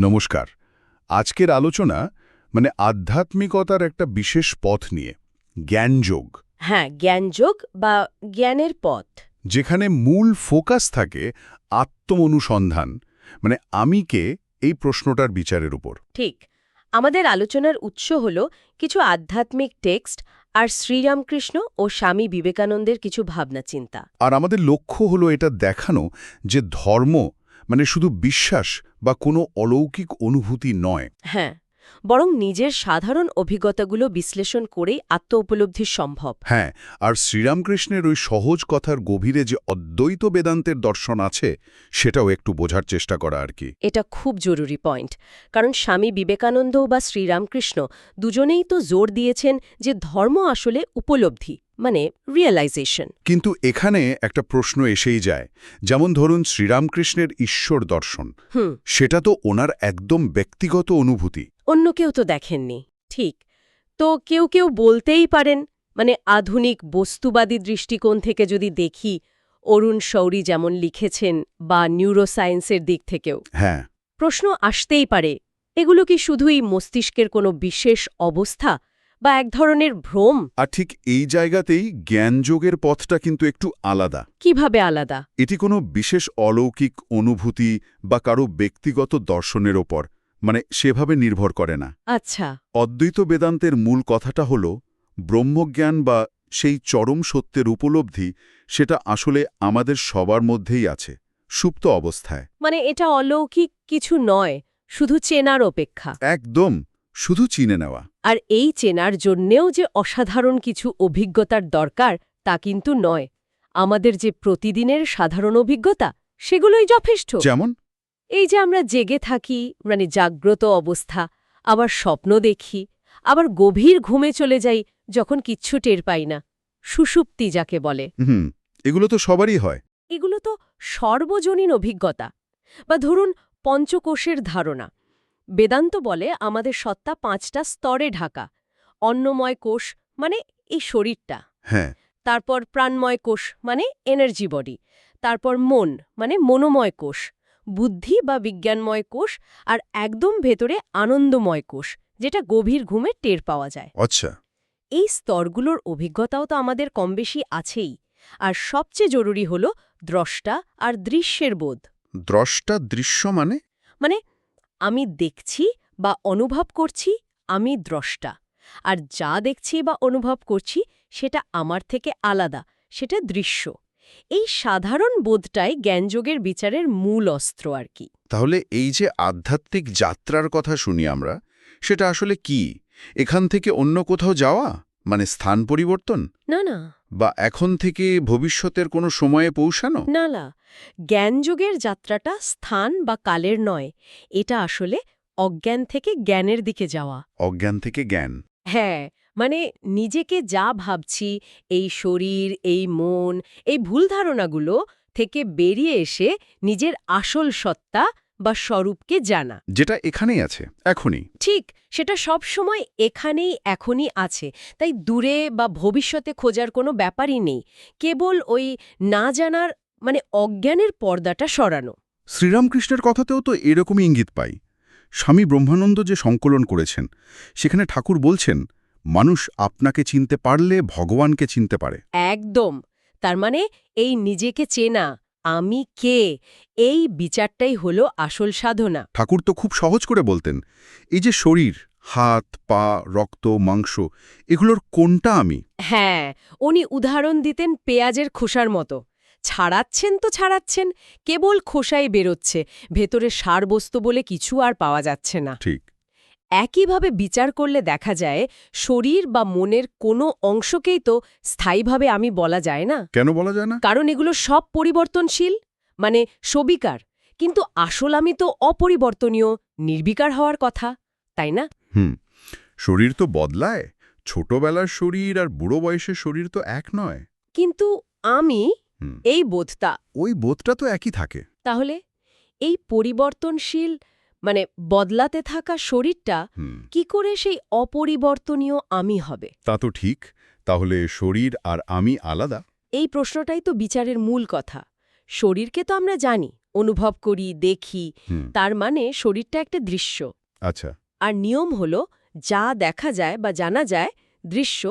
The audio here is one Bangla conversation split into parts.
নমস্কার। আজকের আলোচনা মানে আধ্যাত্মিকতার একটা বিশেষ পথ নিয়ে জ্ঞানযোগ। হ্যাঁ জ্ঞানযোগ বা জ্ঞানের পথ। যেখানে মূল ফোকাস থাকে আত্মঅনুসন্ধান মানে আমি কে এই প্রশ্নটার বিচারের উপর। ঠিক। আমাদের আলোচনার উৎস হল কিছু আধ্যাত্মিক টেক্সট আর শ্রীরামকৃষ্ণ ও স্বামী বিবেকানন্দের কিছু ভাবনা চিন্তা আর আমাদের লক্ষ্য হলো এটা দেখানো যে ধর্ম মানে শুধু বিশ্বাস বা কোনো অলৌকিক অনুভূতি নয়। হ্যাঁ বরং নিজের সাধারণ অভিজ্ঞতাগুলো বিশ্লেষণ করেই আত্ম উপলব্ধি সম্ভব। হ্যাঁ আর শ্রীরামকৃষ্ণের ওই সহজ কথার গভীরে যে অদ্বৈত বেদান্তের দর্শন আছে সেটাও একটু বোঝার চেষ্টা করা আর কি। এটা খুব জরুরি পয়েন্ট কারণ স্বামী বিবেকানন্দ বা শ্রীরামকৃষ্ণ দুজনেই তো জোর দিয়েছেন যে ধর্ম আসলে উপলব্ধি। মানে রিয়েলাইজেশন কিন্তু এখানে একটা প্রশ্ন এসেই যায়। যেমন ধরুন শ্রীরামকৃষ্ণের ঈশ্বর দর্শন। সেটা তো ওনার একদম ব্যক্তিগত অনুভূতি। অন্য কেউ তো দেখেননি। ঠিক। তো কেউ কেউ বলতেই পারেন মানে আধুনিক বস্তুবাদী দৃষ্টিকোণ থেকে যদি দেখি অরুণ শৌরি যেমন লিখেছেন বা নিউরোসায়েন্সের দিক থেকেও। হ্যাঁ। প্রশ্ন আসতেই পারে এগুলো কি শুধুই মস্তিষ্কের কোনো বিশেষ অবস্থা? বা এক ধরনের ভ্রম। আর ঠিক এই জায়গাতেই জ্ঞানযোগের পথটা কিন্তু একটু আলাদা। কীভাবে আলাদা? এটি কোনো বিশেষ অলৌকিক অনুভূতি বা কারও ব্যক্তিগত দর্শনের ওপর মানে সেভাবে নির্ভর করে না। আচ্ছা। অদ্বৈত বেদান্তের মূল কথাটা হল ব্রহ্মজ্ঞান বা সেই চরম সত্যের উপলব্ধি সেটা আসলে আমাদের সবার মধ্যেই আছে সুপ্ত অবস্থায়। মানে এটা অলৌকিক কিছু নয় শুধু চেনার অপেক্ষা। একদম। শুধু চিনে নেওয়া। আর এই চেনার জন্যেও যে অসাধারণ কিছু অভিজ্ঞতার দরকার তা কিন্তু নয়। আমাদের যে প্রতিদিনের সাধারণ অভিজ্ঞতা সেগুলোই যথেষ্ট। যেমন? এই যে আমরা জেগে থাকি মানে জাগ্রত অবস্থা আবার স্বপ্ন দেখি আবার গভীর ঘুমে চলে যাই যখন কিচ্ছু টের পাই না। সুষুপ্তি যাকে বলে। হুম এগুলো তো সবারই হয়। এগুলো তো সর্বজনীন অভিজ্ঞতা। বা ধরুন পঞ্চকোষের ধারণা। বেদান্ত বলে আমাদের সত্তা পাঁচটা স্তরে ঢাকা। অন্নময় কোষ মানে এই শরীরটা। হ্যাঁ। তারপর প্রাণময় কোষ মানে এনার্জি বডি তারপর মন মানে মনোময় কোষ। বুদ্ধি বা বিজ্ঞানময় কোষ আর একদম ভেতরে আনন্দময় কোষ যেটা গভীর ঘুমে টের পাওয়া যায়। আচ্ছা। এই স্তরগুলোর অভিজ্ঞতাও তো আমাদের কমবেশি আছেই। আর সবচেয়ে জরুরি হল দ্রষ্টা আর দৃশ্যের বোধ। দ্রষ্টা দৃশ্য মানে? মানে আমি দেখছি বা অনুভব করছি আমি দ্রষ্টা। আর যা দেখছি বা অনুভব করছি সেটা আমার থেকে আলাদা সেটা দৃশ্য। এই সাধারণ বোধটাই জ্ঞানযোগের বিচারের মূল অস্ত্র আর কি। তাহলে এই যে আধ্যাত্মিক যাত্রার কথা শুনি আমরা সেটা আসলে কি? এখান থেকে অন্য কোথাও যাওয়া? মানে স্থান পরিবর্তন? না না। বা এখন থেকে ভবিষ্যতের কোনো সময়ে পৌঁছানো? না না। জ্ঞানযোগের যাত্রাটা স্থান বা কালের নয়। এটা আসলে অজ্ঞান থেকে জ্ঞানের দিকে যাওয়া। অজ্ঞান থেকে জ্ঞান। হ্যাঁ মানে নিজেকে যা ভাবছি এই শরীর এই মন এই ভুল ধারণাগুলো থেকে বেরিয়ে এসে নিজের আসল সত্তা বা স্বরূপকে জানা। যেটা এখানেই আছে এখনই। ঠিক সেটা সব সময় এখানেই এখনই আছে। তাই দূরে বা ভবিষ্যতে খোঁজার কোনো ব্যাপারই নেই। কেবল ওই না জানার মানে অজ্ঞানের পর্দাটা সরানো। শ্রীরামকৃষ্ণের কথাতেও তো এরকমই ইঙ্গিত পাই। স্বামী ব্রহ্মানন্দ যে সংকলন করেছেন সেখানে ঠাকুর বলছেন মানুষ আপনাকে চিনতে পারলে ভগবানকে চিনতে পারে। একদম। তার মানে এই নিজেকে চেনা আমি কে? এই বিচারটাই হলো আসল সাধনা। ঠাকুর তো খুব সহজ করে বলতেন এই যে শরীর হাত পা রক্ত মাংস এগুলোর কোনটা আমি? হ্যাঁ উনি উদাহরণ দিতেন পেঁয়াজের খোসার মতো। ছাড়াচ্ছেন তো ছাড়াচ্ছেন কেবল খোসাই বেরোচ্ছে ভেতরে সারবস্তু বলে কিছু আর পাওয়া যাচ্ছে না। ঠিক। একইভাবে বিচার করলে দেখা যায় শরীর বা মনের কোনো অংশকেই তো স্থায়ীভাবে আমি বলা যায় না। কেন বলা যায় না? কারণ এগুলো সব পরিবর্তনশীল মানে সবিকার। কিন্তু আসল আমি তো অপরিবর্তনীয় নির্বিকার হওয়ার কথা তাই না? হুম শরীর তো বদলায় ছোটবেলার শরীর আর বুড়ো বয়সের শরীর তো এক নয়। কিন্তু আমি এই বোধটা ওই বোধটা তো একই থাকে। তাহলে এই পরিবর্তনশীল মানে বদলাতে থাকা শরীরটা কি করে সেই অপরিবর্তনীয় আমি হবে? তা তো ঠিক তাহলে শরীর আর আমি আলাদা? এই প্রশ্নটাই তো বিচারের মূল কথা। শরীরকে তো আমরা জানি অনুভব করি দেখি তার মানে শরীরটা একটা দৃশ্য। আচ্ছা। আর নিয়ম হলো যা দেখা যায় বা জানা যায় দৃশ্য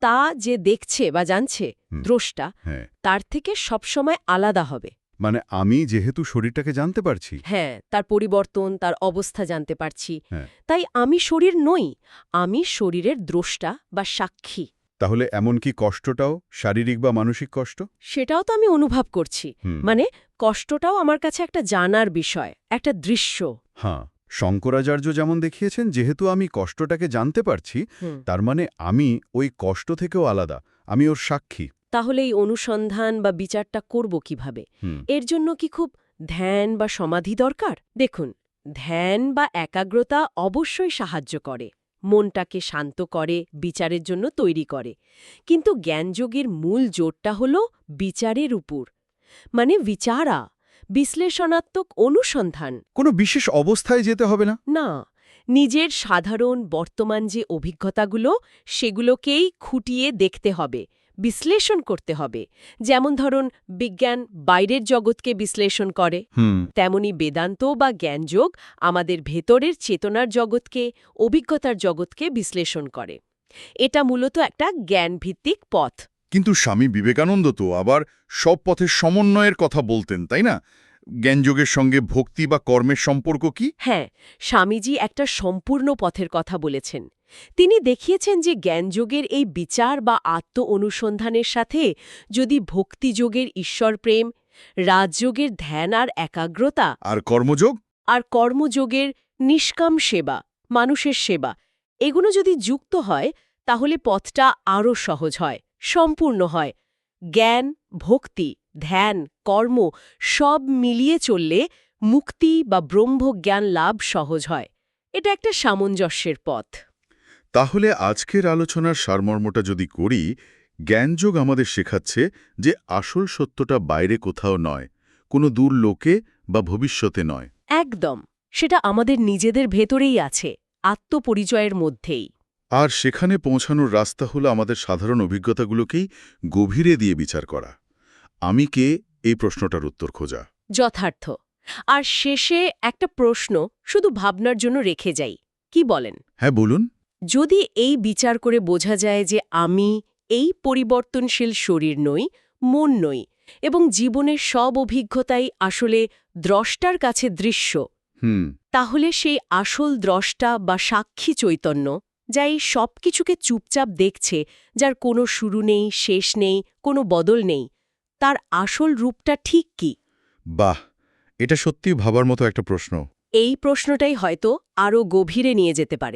তা যে দেখছে বা জানছে। দ্রষ্টা হ্যাঁ। তার থেকে সবসময় আলাদা হবে। মানে আমি যেহেতু শরীরটাকে জানতে পারছি। হ্যাঁ তার পরিবর্তন তার অবস্থা জানতে পারছি। হ্যাঁ। তাই আমি শরীর নই আমি শরীরের দ্রষ্টা বা সাক্ষী। তাহলে এমন কি কষ্টটাও শারীরিক বা মানসিক কষ্ট? সেটাও তো আমি অনুভব করছি। মানে কষ্টটাও আমার কাছে একটা জানার বিষয় একটা দৃশ্য। হ্যাঁ শঙ্করাচার্য যেমন দেখিয়েছেন যেহেতু আমি কষ্টটাকে জানতে পারছি তার মানে আমি ওই কষ্ট থেকেও আলাদা আমি ওর সাক্ষী। তাহলে এই অনুসন্ধান বা বিচারটা করব কীভাবে? এর জন্য কি খুব ধ্যান বা সমাধি দরকার? দেখুন ধ্যান বা একাগ্রতা অবশ্যই সাহায্য করে মনটাকে শান্ত করে বিচারের জন্য তৈরি করে। কিন্তু জ্ঞানযোগের মূল জোরটা হল বিচারের উপর মানে বিচারা বিশ্লেষণাত্মক অনুসন্ধান। কোনো বিশেষ অবস্থায় যেতে হবে না? না নিজের সাধারণ বর্তমান যে অভিজ্ঞতাগুলো সেগুলোকেই খুঁটিয়ে দেখতে হবে। বিশ্লেষণ করতে হবে। যেমন ধরুন বিজ্ঞান বাইরের জগৎকে বিশ্লেষণ করে তেমনি বেদান্ত বা জ্ঞানযোগ আমাদের ভেতরের চেতনার জগৎকে অভিজ্ঞতার জগৎকে বিশ্লেষণ করে। এটা মূলত একটা জ্ঞানভিত্তিক পথ। কিন্তু স্বামী বিবেকানন্দ তো আবার সব পথের সমন্বয়ের কথা বলতেন তাই না? জ্ঞানযোগের সঙ্গে ভক্তি বা কর্মের সম্পর্ক কি? হ্যাঁ স্বামীজি একটা সম্পূর্ণ পথের কথা বলেছেন। তিনি দেখিয়েছেন যে জ্ঞানযোগের এই বিচার বা আত্ম অনুসন্ধানের সাথে যদি ভক্তিযোগের ঈশ্বরপ্রেম রাজযোগের ধ্যান আর একাগ্রতা আর কর্মযোগ? আর কর্মযোগের নিষ্কাম সেবা মানুষের সেবা এগুলো যদি যুক্ত হয় তাহলে পথটা আরও সহজ হয় সম্পূর্ণ হয়। জ্ঞান ভক্তি ধ্যান কর্ম সব মিলিয়ে চললে মুক্তি বা ব্রহ্মজ্ঞান লাভ সহজ হয়। এটা একটা সামঞ্জস্যের পথ। তাহলে আজকের আলোচনার সারমর্মটা যদি করি জ্ঞানযোগ আমাদের শেখাচ্ছে যে আসল সত্যটা বাইরে কোথাও নয় কোনো দূর লোকে বা ভবিষ্যতে নয়। একদম সেটা আমাদের নিজেদের ভেতরেই আছে আত্মপরিচয়ের মধ্যেই। আর সেখানে পৌঁছানোর রাস্তা হলো আমাদের সাধারণ অভিজ্ঞতাগুলোকেই গভীরে দিয়ে বিচার করা। আমি কে? এই প্রশ্নটার উত্তর খোঁজা। যথার্থ। আর শেষে একটা প্রশ্ন শুধু ভাবনার জন্য রেখে যাই কি বলেন? হ্যাঁ বলুন। যদি এই বিচার করে বোঝা যায় যে আমি এই পরিবর্তনশীল শরীর নই মন নই এবং জীবনের সব অভিজ্ঞতাই আসলে দ্রষ্টার কাছে দৃশ্য হুম। তাহলে সেই আসল দ্রষ্টা বা সাক্ষী চৈতন্য যা এই সব কিছুকে চুপচাপ দেখছে যার কোনো শুরু নেই শেষ নেই কোনো বদল নেই তার আসল রূপটা ঠিক কি? বাহ! এটা সত্যি ভাবার মতো একটা প্রশ্ন। এই প্রশ্নটাই হয়তো আরও গভীরে নিয়ে যেতে পারে।